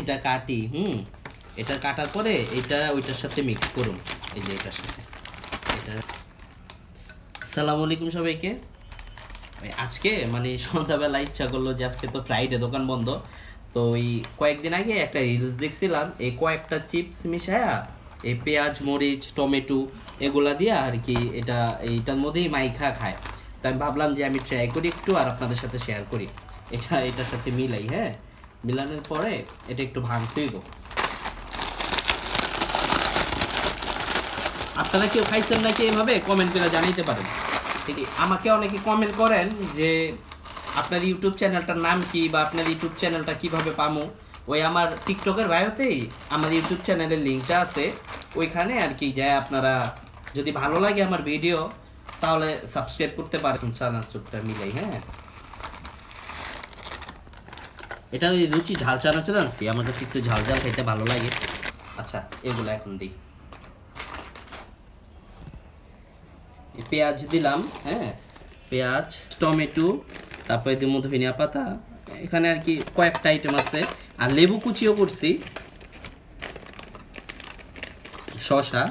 এটা কাটি, হুম, এটা কাটার পরে এটা ওইটার সাথে মিক্স করুন, এই যে এটার সাথে। এটা আসসালামু আলাইকুম সবাইকে। আজকে মানে সন্ধ্যাবেলা ইচ্ছা করল যে আজকে তো ফ্রাইডে দোকান বন্ধ, তো ওই কয়েকদিন আগে একটা রিলস দেখছিলাম, এই কয়েকটা চিপস মিশায়া এই পেঁয়াজ, মরিচ, টমেটো এগুলা দিয়ে আর কি এটা, এইটার মধ্যেই মাইখা খায়। তাই আমি ভাবলাম যে আমি ট্রাই করি একটু আর আপনাদের সাথে শেয়ার করি। এটা, এটার সাথে মিলাই হ্যাঁ? মিলানোর পরে এটা একটু ভাঙতেই গো। আপনারা কেউ খাইছেন নাকি এইভাবে কমেন্ট করে জানাইতে পারেন। ঠিক আমাকে অনেকে কমেন্ট করেন যে আপনার ইউটিউব চ্যানেলটার নাম কি বা আপনার ইউটিউব চ্যানেলটা কীভাবে পামো? ওই আমার টিকটকের বায়োতেই আমার ইউটিউব চ্যানেলের লিঙ্কটা আছে। ওইখানে আর কি যায় আপনারা যদি ভালো লাগে আমার ভিডিও তাহলে সাবস্ক্রাইব করতে পারেন। চানাচুরটা মিলাই হ্যাঁ? এটা ওই রুচি ঝাল চানাচুর আনছি আমার কাছে একটু ঝাল ঝাল খেতে ভালো লাগে। আচ্ছা এগুলো এখন দিই। পেঁয়াজ দিলাম হ্যাঁ? পেঁয়াজ টমেটো তারপরে দিব ধনিয়া পাতা এখানে আর কি কয়েকটা আইটেম আছে। আর লেবু কুচিও করছি। শশা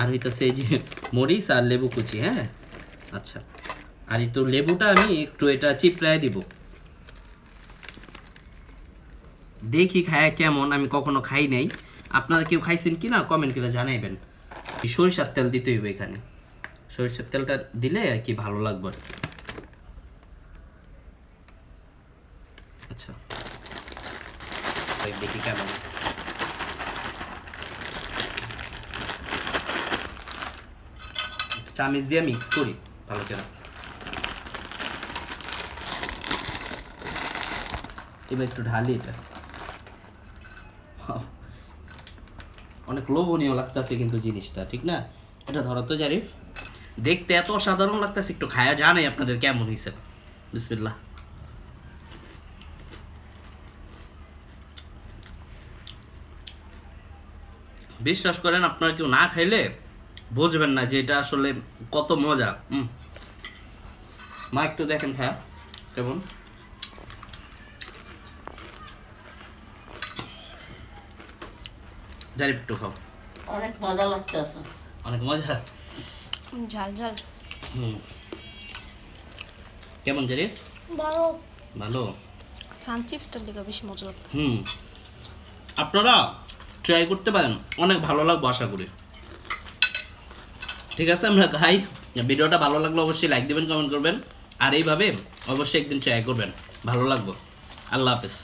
আর হইতেছে এই যে মরিচ আর লেবু কুচি হ্যাঁ? আচ্ছা। আর এই তো লেবুটা আমি একটু এটা চিপড়ায় দিব। দেখি খায় কেমন, আমি কখনো খাই নাই। আপনারা কেউ খাইছেন কি না কমেন্ট করে জানাইবেন। সরিষার তেল দিতে হইবে এখানে। সরিষার তেলটা দিলে আর কি ভালো লাগবে। আচ্ছা। দেখি কেমন। চামিচ দিয়ে মিক্স করি, ভালো করে। এবার একটু ঢালি এটা। অনেক লোভনীয় লাগতেছে কিন্তু জিনিসটা, ঠিক না? এটা ধরো তো জারিফ, দেখতে এত অসাধারণ লাগতেছে, একটু খায়া জানাই আপনাদের কেমন হয়েছে বিসমিল্লাহ। বিশ্বাস করেন, আপনারা কেউ না খাইলে বুঝবেন না যে এটা আসলে কত মজা। মা, একটু দেখেন হ্যাঁ কেমন? জারিফ একটু খাও। অনেক মজা লাগতেছে। অনেক মজা? ঝাল ঝাল। হুম। কেমন জারিফ? ভালো। ভালো? সান চিপসটার লেগে বেশি মজা লাগছে হুম। আপনারা ট্রাই করতে পারেন। অনেক ভালো লাগবে আশা করি। ঠিক আছে আমরা খাই। ভিডিওটা ভালো লাগলে অবশ্যই লাইক দেবেন কমেন্ট করবেন। আর এইভাবে অবশ্যই একদিন ট্রাই করবেন। ভালো লাগবে। আল্লাহ হাফেজ।